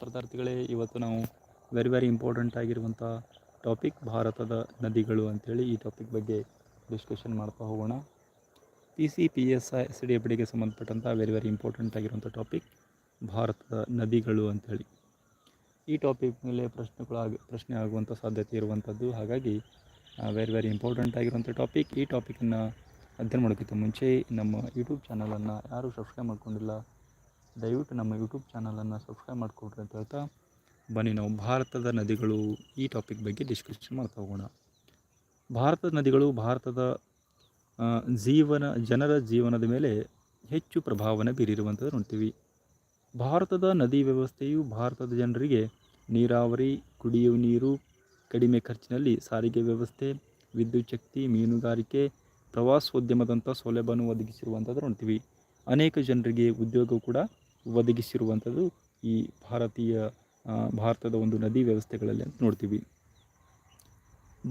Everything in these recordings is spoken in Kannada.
ಸ್ಪರ್ಧಾರ್ಥಿಗಳೇ ಇವತ್ತು ನಾವು ವೆರಿ ವೆರಿ ಇಂಪಾರ್ಟೆಂಟ್ ಆಗಿರುವಂಥ ಟಾಪಿಕ್ ಭಾರತದ ನದಿಗಳು ಅಂಥೇಳಿ ಈ ಟಾಪಿಕ್ ಬಗ್ಗೆ ಡಿಸ್ಕಷನ್ ಮಾಡ್ತಾ ಹೋಗೋಣ. P C P S I S D F ಡಿಗೆ ಸಂಬಂಧಪಟ್ಟಂಥ ವೆರಿ ವೆರಿ ಇಂಪಾರ್ಟೆಂಟ್ ಆಗಿರುವಂಥ ಟಾಪಿಕ್ ಭಾರತದ ನದಿಗಳು ಅಂಥೇಳಿ ಈ ಟಾಪಿಕ್ ಮೇಲೆ ಪ್ರಶ್ನೆಗಳಾಗ, ಪ್ರಶ್ನೆ ಆಗುವಂಥ ಸಾಧ್ಯತೆ ಇರುವಂಥದ್ದು ಹಾಗಾಗಿ ವೆರಿ ವೆರಿ ಇಂಪಾರ್ಟೆಂಟ್ ಆಗಿರುವಂಥ ಟಾಪಿಕ್ ಈ ಟಾಪಿಕನ್ನು ಅಧ್ಯಯನ ಮಾಡೋಕ್ಕಿಂತ ಮುಂಚೆ ನಮ್ಮ ಯೂಟ್ಯೂಬ್ ಚಾನಲನ್ನು ಯಾರೂ ಸಬ್ಸ್ಕ್ರೈಬ್ ಮಾಡ್ಕೊಂಡಿಲ್ಲ ದಯವಿಟ್ಟು ನಮ್ಮ ಯೂಟ್ಯೂಬ್ ಚಾನಲನ್ನು ಸಬ್ಸ್ಕ್ರೈಬ್ ಮಾಡಿಕೊಡ್ರಿ ಅಂತ ಹೇಳ್ತಾ ಬನ್ನಿ. ನಾವು ಭಾರತದ ನದಿಗಳು ಈ ಟಾಪಿಕ್ ಬಗ್ಗೆ ಡಿಸ್ಕಷನ್ ಮಾಡ್ತಾ ಹೋಗೋಣ. ಭಾರತದ ನದಿಗಳು ಭಾರತದ ಜೀವನ, ಜನರ ಜೀವನದ ಮೇಲೆ ಹೆಚ್ಚು ಪ್ರಭಾವವನ್ನು ಬೀರಿರುವಂಥದ್ದು ನೋಡ್ತೀವಿ. ಭಾರತದ ನದಿ ವ್ಯವಸ್ಥೆಯು ಭಾರತದ ಜನರಿಗೆ ನೀರಾವರಿ, ಕುಡಿಯುವ ನೀರು, ಕಡಿಮೆ ಖರ್ಚಿನಲ್ಲಿ ಸಾರಿಗೆ ವ್ಯವಸ್ಥೆ, ವಿದ್ಯುತ್ ಶಕ್ತಿ, ಮೀನುಗಾರಿಕೆ, ಪ್ರವಾಸೋದ್ಯಮದಂಥ ಸೌಲಭ್ಯವನ್ನು ಒದಗಿಸಿರುವಂಥದ್ದು ನೋಡ್ತೀವಿ. ಅನೇಕ ಜನರಿಗೆ ಉದ್ಯೋಗ ಕೂಡ ಒದಗಿಸಿರುವಂಥದ್ದು ಈ ಭಾರತೀಯ ಭಾರತದ ಒಂದು ನದಿ ವ್ಯವಸ್ಥೆಗಳಲ್ಲಿ ಅಂತ ನೋಡ್ತೀವಿ.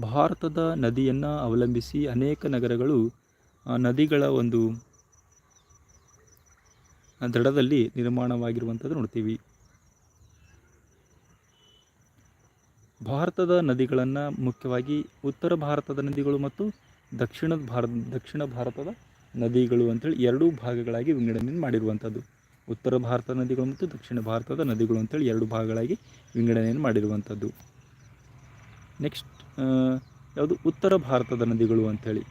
ಭಾರತದ ನದಿಯನ್ನು ಅವಲಂಬಿಸಿ ಅನೇಕ ನಗರಗಳು ನದಿಗಳ ಒಂದು ದಡದಲ್ಲಿ ನಿರ್ಮಾಣವಾಗಿರುವಂಥದ್ದು ನೋಡ್ತೀವಿ. ಭಾರತದ ನದಿಗಳನ್ನು ಮುಖ್ಯವಾಗಿ ಉತ್ತರ ಭಾರತದ ನದಿಗಳು ಮತ್ತು ದಕ್ಷಿಣ ಭಾರತ, ದಕ್ಷಿಣ ಭಾರತದ ನದಿಗಳು ಅಂತೇಳಿ ಎರಡೂ ಭಾಗಗಳಾಗಿ ವಿಂಗಡಣೆ ಮಾಡಿರುವಂಥದ್ದು. ಉತ್ತರ ಭಾರತದ ನದಿಗಳು ಮತ್ತು ದಕ್ಷಿಣ ಭಾರತದ ನದಿಗಳು ಅಂತೇಳಿ ಎರಡು ಭಾಗಗಳಾಗಿ ವಿಂಗಡಣೆಯನ್ನು ಮಾಡಿರುವಂಥದ್ದು. ನೆಕ್ಸ್ಟ್ ಯಾವುದು? ಉತ್ತರ ಭಾರತದ ನದಿಗಳು ಅಂಥೇಳಿ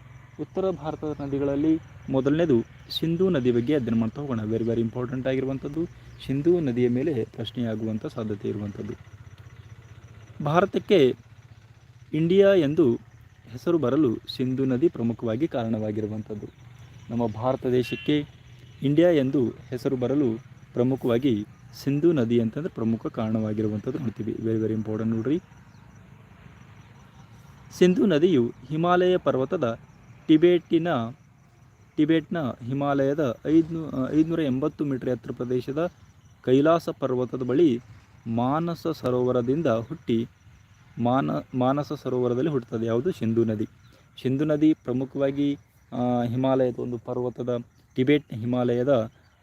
ಉತ್ತರ ಭಾರತದ ನದಿಗಳಲ್ಲಿ ಮೊದಲನೇದು ಸಿಂಧೂ ನದಿ ಬಗ್ಗೆ ಅಧ್ಯಯನ ಮಾಡ್ತಾ ಹೋಗೋಣ. ವೆರಿ ವೆರಿ ಇಂಪಾರ್ಟೆಂಟ್ ಆಗಿರುವಂಥದ್ದು. ಸಿಂಧೂ ನದಿಯ ಮೇಲೆ ಪ್ರಶ್ನೆಯಾಗುವಂಥ ಸಾಧ್ಯತೆ ಇರುವಂಥದ್ದು. ಭಾರತಕ್ಕೆ ಇಂಡಿಯಾ ಎಂದು ಹೆಸರು ಬರಲು ಸಿಂಧೂ ನದಿ ಪ್ರಮುಖವಾಗಿ ಕಾರಣವಾಗಿರುವಂಥದ್ದು. ನಮ್ಮ ಭಾರತ ದೇಶಕ್ಕೆ ಇಂಡಿಯಾ ಎಂದು ಹೆಸರು ಬರಲು ಪ್ರಮುಖವಾಗಿ ಸಿಂಧೂ ನದಿ ಅಂತಂದ್ರೆ ಪ್ರಮುಖ ಕಾರಣವಾಗಿರುವಂಥದ್ದು ನೋಡ್ತೀವಿ. ವೆರಿ ವೆರಿ ಇಂಪಾರ್ಟೆಂಟ್ ನೋಡ್ರಿ. ಸಿಂಧೂ ನದಿಯು ಹಿಮಾಲಯ ಪರ್ವತದ ಟಿಬೇಟಿನ, ಟಿಬೇಟ್ನ ಹಿಮಾಲಯದ ಐದ್ನೂ, ಐದುನೂರ ಎಂಬತ್ತು ಮೀಟರ್ ಎತ್ತರ ಪ್ರದೇಶದ ಕೈಲಾಸ ಪರ್ವತದ ಬಳಿ ಮಾನಸ ಸರೋವರದಿಂದ ಹುಟ್ಟಿ ಮಾನ, ಮಾನಸ ಸರೋವರದಲ್ಲಿ ಹುಟ್ಟುತ್ತದೆ ಯಾವುದು? ಸಿಂಧೂ ನದಿ. ಸಿಂಧೂ ನದಿ ಪ್ರಮುಖವಾಗಿ ಹಿಮಾಲಯದ ಒಂದು ಪರ್ವತದ ಟಿಬೇಟ್ ಹಿಮಾಲಯದ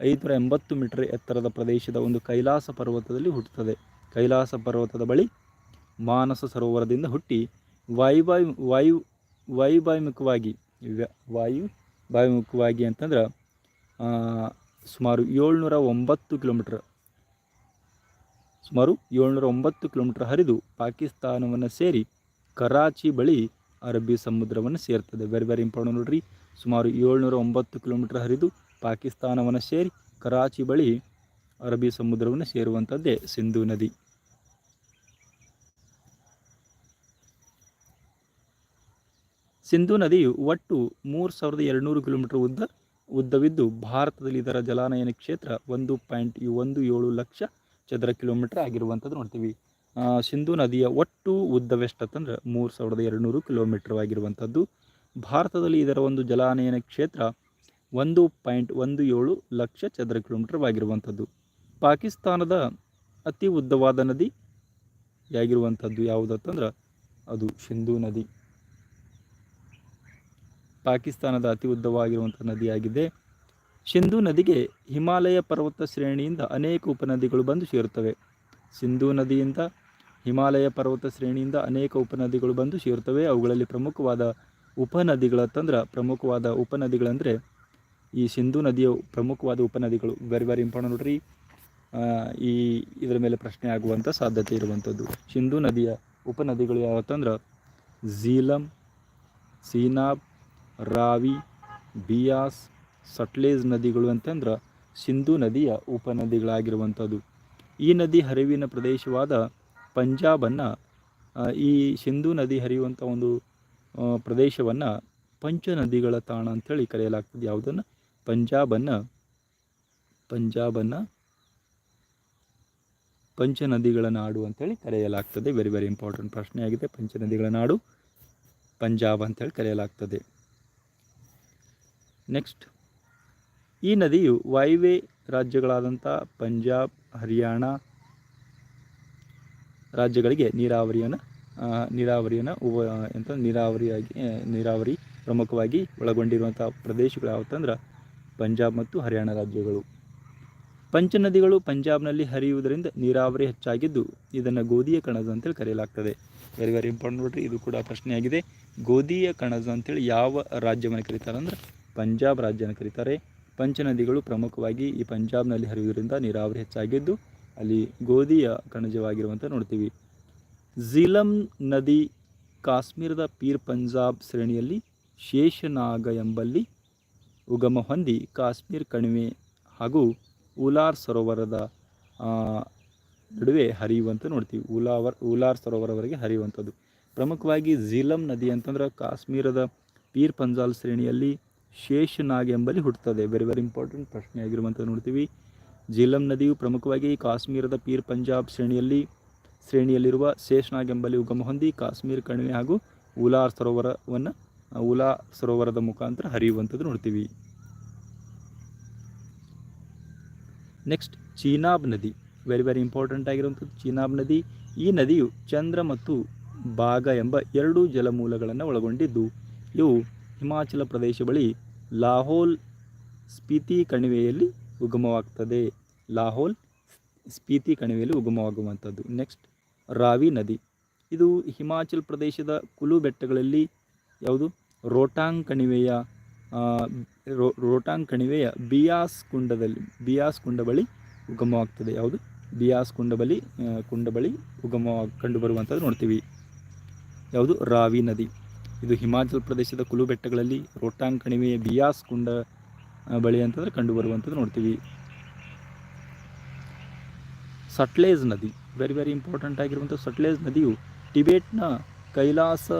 ಐದುನೂರ ಎಂಬತ್ತು ಮೀಟರ್ ಎತ್ತರದ ಪ್ರದೇಶದ ಒಂದು ಕೈಲಾಸ ಪರ್ವತದಲ್ಲಿ ಹುಟ್ಟುತ್ತದೆ. ಕೈಲಾಸ ಪರ್ವತದ ಬಳಿ ಮಾನಸ ಸರೋವರದಿಂದ ಹುಟ್ಟಿ ವಾಯುವಾಯು ವಾಯು ವಾಯುವಾಯುಮುಖವಾಗಿ ವ್ಯ- ವಾಯುಮುಖವಾಗಿ ಅಂತಂದ್ರೆ ಸುಮಾರು ಏಳ್ನೂರ ಒಂಬತ್ತು ಕಿಲೋಮೀಟ್ರ್, ಸುಮಾರು ಏಳ್ನೂರ ಒಂಬತ್ತು ಕಿಲೋಮೀಟ್ರ್ ಹರಿದು ಪಾಕಿಸ್ತಾನವನ್ನು ಸೇರಿ ಕರಾಚಿ ಬಳಿ ಅರಬ್ಬಿ ಸಮುದ್ರವನ್ನು ಸೇರ್ತದೆ. ವೆರಿ ವೆರಿ ಇಂಪಾರ್ಟೆಂಟ್ ನೋಡ್ರಿ. ಸುಮಾರು ಏಳ್ನೂರ ಒಂಬತ್ತು ಕಿಲೋಮೀಟರ್ ಹರಿದು ಪಾಕಿಸ್ತಾನವನ್ನು ಸೇರಿ ಕರಾಚಿ ಬಳಿ ಅರಬ್ಬಿ ಸಮುದ್ರವನ್ನು ಸೇರುವಂಥದ್ದೇ ಸಿಂಧೂ ನದಿ. ಸಿಂಧೂ ನದಿಯು ಒಟ್ಟು ಮೂರು ಸಾವಿರದ ಎರಡುನೂರು ಕಿಲೋಮೀಟರ್ ಉದ್ದ, ಉದ್ದವಿದ್ದು ಭಾರತದಲ್ಲಿ ಇದರ ಜಲಾನಯನ ಕ್ಷೇತ್ರ ಒಂದು ಪಾಯಿಂಟ್ ಒಂದು ಏಳು ಲಕ್ಷ ಚದರ ಕಿಲೋಮೀಟರ್ ಆಗಿರುವಂಥದ್ದು ನೋಡ್ತೀವಿ. ಸಿಂಧೂ ನದಿಯ ಒಟ್ಟು ಉದ್ದವೆಷ್ಟಂತಂದ್ರೆ ಮೂರು ಸಾವಿರದ ಎರಡುನೂರು ಕಿಲೋಮೀಟರ್ ಆಗಿರುವಂಥದ್ದು. ಭಾರತದಲ್ಲಿ ಇದರ ಒಂದು ಜಲಾನಯನ ಕ್ಷೇತ್ರ ಒಂದು ಪಾಯಿಂಟ್ ಒಂದು ಏಳು ಲಕ್ಷ ಚದರ ಕಿಲೋಮೀಟರ್ ಆಗಿರುವಂಥದ್ದು. ಪಾಕಿಸ್ತಾನದ ಅತಿ ಉದ್ದವಾದ ನದಿ ಆಗಿರುವಂಥದ್ದು ಯಾವುದಂತಂದ್ರೆ ಅದು ಸಿಂಧೂ ನದಿ. ಪಾಕಿಸ್ತಾನದ ಅತಿ ಉದ್ದವಾಗಿರುವಂಥ ನದಿಯಾಗಿದೆ. ಸಿಂಧೂ ನದಿಗೆ ಹಿಮಾಲಯ ಪರ್ವತ ಶ್ರೇಣಿಯಿಂದ ಅನೇಕ ಉಪನದಿಗಳು ಬಂದು ಸೇರುತ್ತವೆ. ಸಿಂಧೂ ನದಿಯಿಂದ ಹಿಮಾಲಯ ಪರ್ವತ ಶ್ರೇಣಿಯಿಂದ ಅನೇಕ ಉಪನದಿಗಳು ಬಂದು ಸೇರುತ್ತವೆ. ಅವುಗಳಲ್ಲಿ ಪ್ರಮುಖವಾದ ಉಪನದಿಗಳಂತಂದ್ರೆ ಪ್ರಮುಖವಾದ ಉಪನದಿಗಳಂದರೆ ಈ ಸಿಂಧೂ ನದಿಯ ಪ್ರಮುಖವಾದ ಉಪನದಿಗಳು. ವೆರಿ ವೆರಿ ಇಂಪಾರ್ಟೆಂಟ್ ನೋಡ್ರಿ. ಈ ಇದರ ಮೇಲೆ ಪ್ರಶ್ನೆ ಆಗುವಂಥ ಸಾಧ್ಯತೆ ಇರುವಂಥದ್ದು. ಸಿಂಧೂ ನದಿಯ ಉಪನದಿಗಳು ಯಾವತ್ತಂದ್ರೆ ಝೀಲಂ, ಸೀನಾಬ್, ರಾವಿ, ಬಿಯಾಸ್, ಸಟ್ಲೇಜ್ ನದಿಗಳು ಅಂತಂದ್ರೆ ಸಿಂಧೂ ನದಿಯ ಉಪನದಿಗಳಾಗಿರುವಂಥದ್ದು. ಈ ನದಿ ಹರಿವಿನ ಪ್ರದೇಶವಾದ ಪಂಜಾಬನ್ನು ಈ ಸಿಂಧೂ ನದಿ ಹರಿಯುವಂಥ ಒಂದು ಪ್ರದೇಶವನ್ನು ಪಂಚ ನದಿಗಳ ತಾಣ ಅಂಥೇಳಿ ಕರೆಯಲಾಗ್ತದೆ. ಯಾವುದನ್ನು? ಪಂಜಾಬನ್ನು ಪಂಜಾಬನ್ನು ಪಂಚ ನದಿಗಳ ನಾಡು ಅಂತೇಳಿ ಕರೆಯಲಾಗ್ತದೆ. ವೆರಿ ವೆರಿ ಇಂಪಾರ್ಟೆಂಟ್ ಪ್ರಶ್ನೆಯಾಗಿದೆ ಪಂಚ ನದಿಗಳ ನಾಡು ಪಂಜಾಬ್ ಅಂತೇಳಿ ಕರೆಯಲಾಗ್ತದೆ. ನೆಕ್ಸ್ಟ್ ಈ ನದಿಯು ವಾಯುವೆ ರಾಜ್ಯಗಳಾದಂಥ ಪಂಜಾಬ್, ಹರಿಯಾಣ ರಾಜ್ಯಗಳಿಗೆ ನೀರಾವರಿಯನ್ನು ನೀರಾವರಿಯನ್ನು ಉವ, ಎಂತ ನೀರಾವರಿಯಾಗಿ ನೀರಾವರಿ ಪ್ರಮುಖವಾಗಿ ಒಳಗೊಂಡಿರುವಂಥ ಪ್ರದೇಶಗಳು ಯಾವತ್ತಂದ್ರೆ ಪಂಜಾಬ್ ಮತ್ತು ಹರಿಯಾಣ ರಾಜ್ಯಗಳು. ಪಂಚನದಿಗಳು ಪಂಜಾಬ್ನಲ್ಲಿ ಹರಿಯುವುದರಿಂದ ನೀರಾವರಿ ಹೆಚ್ಚಾಗಿದ್ದು ಇದನ್ನು ಗೋಧಿಯ ಕಣಜ ಅಂತೇಳಿ ಕರೆಯಲಾಗ್ತದೆ. ವೆರಿ ವೆರಿ ಇಂಪಾರ್ಟೆಂಟ್ ನೋಡ್ರಿ, ಇದು ಕೂಡ ಪ್ರಶ್ನೆಯಾಗಿದೆ. ಗೋಧಿಯ ಕಣಜ ಅಂತೇಳಿ ಯಾವ ರಾಜ್ಯವನ್ನು ಕರೀತಾರೆ ಅಂದ್ರೆ ಪಂಜಾಬ್ ರಾಜ್ಯನ ಕರೀತಾರೆ. ಪಂಚನದಿಗಳು ಪ್ರಮುಖವಾಗಿ ಈ ಪಂಜಾಬ್ನಲ್ಲಿ ಹರಿಯುವುದರಿಂದ ನೀರಾವರಿ ಹೆಚ್ಚಾಗಿದ್ದು ಅಲ್ಲಿ ಗೋಧಿಯ ಕಣಜವಾಗಿರುವಂಥ ನೋಡ್ತೀವಿ. ಝೀಲಂ ನದಿ ಕಾಶ್ಮೀರದ ಪೀರ್ ಪಂಜಾಬ್ ಶ್ರೇಣಿಯಲ್ಲಿ ಶೇಷನಾಗ ಎಂಬಲ್ಲಿ ಉಗಮ ಹೊಂದಿ ಕಾಶ್ಮೀರ್ ಕಣಿವೆ ಹಾಗೂ ಉಲಾರ್ ಸರೋವರದ ನಡುವೆ ಹರಿಯುವಂತ ನೋಡ್ತೀವಿ. ಉಲಾವರ್ ಉಲಾರ್ ಸರೋವರವರೆಗೆ ಹರಿಯುವಂಥದ್ದು. ಪ್ರಮುಖವಾಗಿ ಝೀಲಂ ನದಿ ಅಂತಂದ್ರೆ ಕಾಶ್ಮೀರದ ಪೀರ್ ಪಂಜಾಲ್ ಶ್ರೇಣಿಯಲ್ಲಿ ಶೇಷನಾಗ್ ಎಂಬಲ್ಲಿ ಹುಟ್ಟುತ್ತದೆ ವೆರಿ ವೆರಿ ಇಂಪಾರ್ಟೆಂಟ್ ಪ್ರಶ್ನೆ ಆಗಿರುವಂಥದ್ದು ನೋಡ್ತೀವಿ. ಝೀಲಂ ನದಿಯು ಪ್ರಮುಖವಾಗಿ ಕಾಶ್ಮೀರದ ಪೀರ್ ಪಂಜಾಬ್ ಶ್ರೇಣಿಯಲ್ಲಿ, ಶ್ರೇಣಿಯಲ್ಲಿರುವ ಶೇಷ್ನಾಗ್ ಎಂಬಲ್ಲಿ ಉಗಮ ಹೊಂದಿ ಕಾಶ್ಮೀರ ಕಣಿವೆ ಹಾಗೂ ಉಲಾರ್ ಸರೋವರವನ್ನು ಉಲಾ ಸರೋವರದ ಮುಖಾಂತರ ಹರಿಯುವಂಥದ್ದು ನೋಡ್ತೀವಿ. ನೆಕ್ಸ್ಟ್, ಚೀನಾಬ್ ನದಿ. ವೆರಿ ವೆರಿ ಇಂಪಾರ್ಟೆಂಟ್ ಆಗಿರುವಂಥದ್ದು ಚೀನಾಬ್ ನದಿ. ಈ ನದಿಯು ಚಂದ್ರ ಮತ್ತು ಬಾಗ ಎಂಬ ಎರಡು ಜಲಮೂಲಗಳನ್ನು ಒಳಗೊಂಡಿದ್ದು. ಇವು ಹಿಮಾಚಲ ಪ್ರದೇಶ ಬಳಿ ಲಾಹೋಲ್ ಸ್ಪೀತಿ ಕಣಿವೆಯಲ್ಲಿ ಉಗಮವಾಗ್ತದೆ. ಲಾಹೋಲ್ ಸ್ಪೀತಿ ಕಣಿವೆಯಲ್ಲಿ ಉಗಮವಾಗುವಂಥದ್ದು. ನೆಕ್ಸ್ಟ್, ರಾವಿ ನದಿ. ಇದು ಹಿಮಾಚಲ್ ಪ್ರದೇಶದ ಕುಲು ಬೆಟ್ಟಗಳಲ್ಲಿ ಯಾವುದು? ರೋಟಾಂಗ್ ಕಣಿವೆಯ ರೋಟಾಂಗ್ ಕಣಿವೆಯ ಬಿಯಾಸ್ ಕುಂಡದಲ್ಲಿ, ಬಿಯಾಸ್ ಕುಂಡ ಬಳಿ ಉಗಮವಾಗ್ತದೆ. ಯಾವುದು? ಬಿಯಾಸ್ ಕುಂಡ ಬಳಿ ಕುಂಡ ಬಳಿ ಉಗಮ ಕಂಡುಬರುವಂಥದ್ದು ನೋಡ್ತೀವಿ. ಯಾವುದು? ರಾವಿ ನದಿ. ಇದು ಹಿಮಾಚಲ್ ಪ್ರದೇಶದ ಕುಲು ಬೆಟ್ಟಗಳಲ್ಲಿ ರೋಟಾಂಗ್ ಕಣಿವೆಯ ಬಿಯಾಸ್ ಕುಂಡ ಬಳಿ ಅಂತಂದ್ರೆ ಕಂಡುಬರುವಂಥದ್ದು ನೋಡ್ತೀವಿ. ಸಟ್ಲೇಜ್ ನದಿ ವೆರಿ ವೆರಿ ಇಂಪಾರ್ಟೆಂಟ್ ಆಗಿರುವಂಥ ಸಟ್ಲೇಜ್ ನದಿಯು ಟಿಬೇಟ್ನ ಕೈಲಾಸ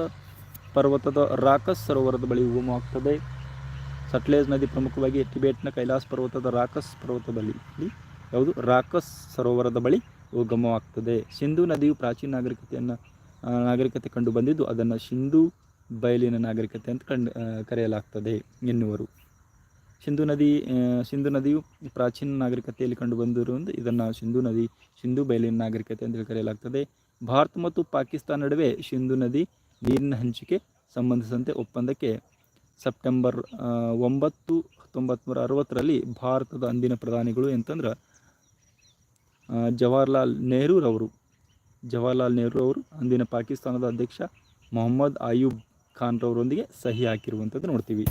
ಪರ್ವತದ ರಾಕಸ್ ಸರೋವರದ ಬಳಿ ಉಗಮವಾಗ್ತದೆ. ಸಟ್ಲೇಜ್ ನದಿ ಪ್ರಮುಖವಾಗಿ ಟಿಬೇಟ್ನ ಕೈಲಾಸ ಪರ್ವತದ ರಾಕಸ್ ಪರ್ವತ ಬಳಿ ಯಾವುದು? ರಾಕಸ್ ಸರೋವರದ ಬಳಿ ಉಗಮವಾಗ್ತದೆ. ಸಿಂಧು ನದಿಯು ಪ್ರಾಚೀನ ನಾಗರಿಕತೆಯನ್ನು ನಾಗರಿಕತೆ ಕಂಡು ಬಂದಿದ್ದು ಅದನ್ನು ಸಿಂಧು ಬಯಲಿನ ನಾಗರಿಕತೆ ಅಂತ ಕಂಡು ಕರೆಯಲಾಗ್ತದೆ ಎನ್ನುವರು. ಸಿಂಧು ನದಿ ಸಿಂಧು ನದಿಯು ಪ್ರಾಚೀನ ನಾಗರಿಕತೆಯಲ್ಲಿ ಕಂಡು ಬಂದಿರುವುದು ಇದನ್ನು ಸಿಂಧು ನದಿ ಸಿಂಧು ಬಯಲಿನ ನಾಗರಿಕತೆ ಅಂತ ಹೇಳಿ ಕರೆಯಲಾಗ್ತದೆ. ಭಾರತ ಮತ್ತು ಪಾಕಿಸ್ತಾನ ನಡುವೆ ಸಿಂಧು ನದಿ ನೀರಿನ ಹಂಚಿಕೆ ಸಂಬಂಧಿಸಿದಂತೆ ಒಪ್ಪಂದಕ್ಕೆ ಸೆಪ್ಟೆಂಬರ್ ಒಂಬತ್ತು ಹತ್ತೊಂಬತ್ತು ನೂರ ಅರವತ್ತರಲ್ಲಿ ಭಾರತದ ಅಂದಿನ ಪ್ರಧಾನಿಗಳು ಅಂತಂದ್ರೆ ಆ, ಜವಾಹರ್ಲಾಲ್ ನೆಹರೂರವರು ಜವಾಹರ್ಲಾಲ್ ನೆಹರು ಅವರು ಅಂದಿನ ಪಾಕಿಸ್ತಾನದ ಅಧ್ಯಕ್ಷ ಮೊಹಮ್ಮದ್ ಆಯೂಬ್ ಖಾನ್ರವರೊಂದಿಗೆ ಸಹಿ ಹಾಕಿರುವಂಥದ್ದು ನೋಡ್ತೀವಿ.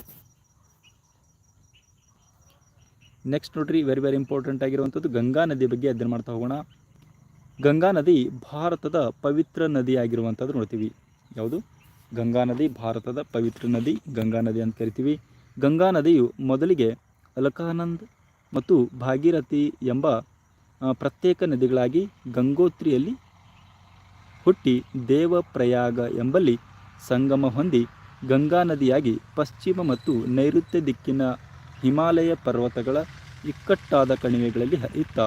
ನೆಕ್ಸ್ಟ್ ನೋಡ್ರಿ ವೆರಿ ವೆರಿ ಇಂಪಾರ್ಟೆಂಟ್ ಆಗಿರುವಂಥದ್ದು ಗಂಗಾ ನದಿ ಬಗ್ಗೆ ಅಧ್ಯಯನ ಮಾಡ್ತಾ ಹೋಗೋಣ. ಗಂಗಾ ನದಿ ಭಾರತದ ಪವಿತ್ರ ನದಿ ಆಗಿರುವಂಥದ್ದು ನೋಡ್ತೀವಿ. ಯಾವುದು? ಗಂಗಾ ನದಿ, ಭಾರತದ ಪವಿತ್ರ ನದಿ, ಗಂಗಾ ನದಿ ಅಂತ ಕರಿತೀವಿ. ಗಂಗಾ ನದಿಯು ಮೊದಲಿಗೆ ಅಲಕಾನಂದ್ ಮತ್ತು ಭಾಗೀರಥಿ ಎಂಬ ಪ್ರತ್ಯೇಕ ನದಿಗಳಾಗಿ ಗಂಗೋತ್ರಿಯಲ್ಲಿ ಹುಟ್ಟಿ ದೇವಪ್ರಯಾಗ ಎಂಬಲ್ಲಿ ಸಂಗಮ ಹೊಂದಿ ಗಂಗಾ ನದಿಯಾಗಿ ಪಶ್ಚಿಮ ಮತ್ತು ನೈಋತ್ಯ ದಿಕ್ಕಿನ ಹಿಮಾಲಯ ಪರ್ವತಗಳ ಇಕ್ಕಟ್ಟಾದ ಕಣಿವೆಗಳಲ್ಲಿ ಇತ್ತ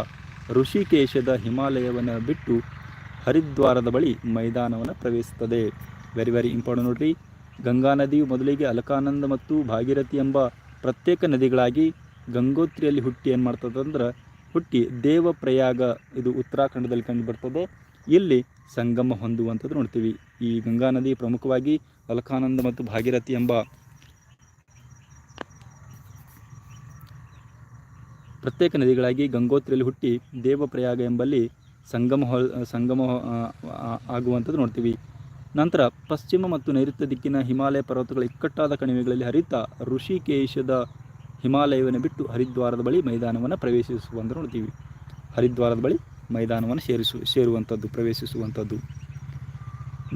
ಋಷಿಕೇಶದ ಹಿಮಾಲಯವನ್ನು ಬಿಟ್ಟು ಹರಿದ್ವಾರದ ಬಳಿ ಮೈದಾನವನ್ನು ಪ್ರವೇಶಿಸುತ್ತದೆ. ವೆರಿ ವೆರಿ ಇಂಪಾರ್ಟೆಂಟ್ ನೋಡ್ರಿ. ಗಂಗಾ ನದಿಯು ಮೊದಲಿಗೆ ಅಲಕಾನಂದ ಮತ್ತು ಭಾಗೀರಥಿ ಎಂಬ ಪ್ರತ್ಯೇಕ ನದಿಗಳಾಗಿ ಗಂಗೋತ್ರಿಯಲ್ಲಿ ಹುಟ್ಟಿ ಏನು ಮಾಡ್ತದೆ ಅಂದ್ರೆ ಹುಟ್ಟಿ ದೇವಪ್ರಯಾಗ ಇದು ಉತ್ತರಾಖಂಡದಲ್ಲಿ ಕಂಡು ಬರ್ತದೆ. ಇಲ್ಲಿ ಸಂಗಮ ಹೊಂದುವಂಥದ್ದು ನೋಡ್ತೀವಿ. ಈ ಗಂಗಾ ನದಿ ಪ್ರಮುಖವಾಗಿ ಅಲಕಾನಂದ ಮತ್ತು ಭಾಗೀರಥಿ ಎಂಬ ಪ್ರತ್ಯೇಕ ನದಿಗಳಾಗಿ ಗಂಗೋತ್ರಿಯಲ್ಲಿ ಹುಟ್ಟಿ ದೇವಪ್ರಯಾಗ ಎಂಬಲ್ಲಿ ಸಂಗಮ ಸಂಗಮ ಆಗುವಂಥದ್ದು ನೋಡ್ತೀವಿ. ನಂತರ ಪಶ್ಚಿಮ ಮತ್ತು ನೈಋತ್ಯ ದಿಕ್ಕಿನ ಹಿಮಾಲಯ ಪರ್ವತಗಳ ಇಕ್ಕಟ್ಟಾದ ಕಣಿವೆಗಳಲ್ಲಿ ಹರಿತಾ ಋಷಿಕೇಶದ ಹಿಮಾಲಯವನ್ನು ಬಿಟ್ಟು ಹರಿದ್ವಾರದ ಬಳಿ ಮೈದಾನವನ್ನು ಪ್ರವೇಶಿಸುವಂತ ನೋಡ್ತೀವಿ. ಹರಿದ್ವಾರದ ಬಳಿ ಮೈದಾನವನ್ನು ಸೇರಿಸು, ಸೇರುವಂಥದ್ದು, ಪ್ರವೇಶಿಸುವಂಥದ್ದು.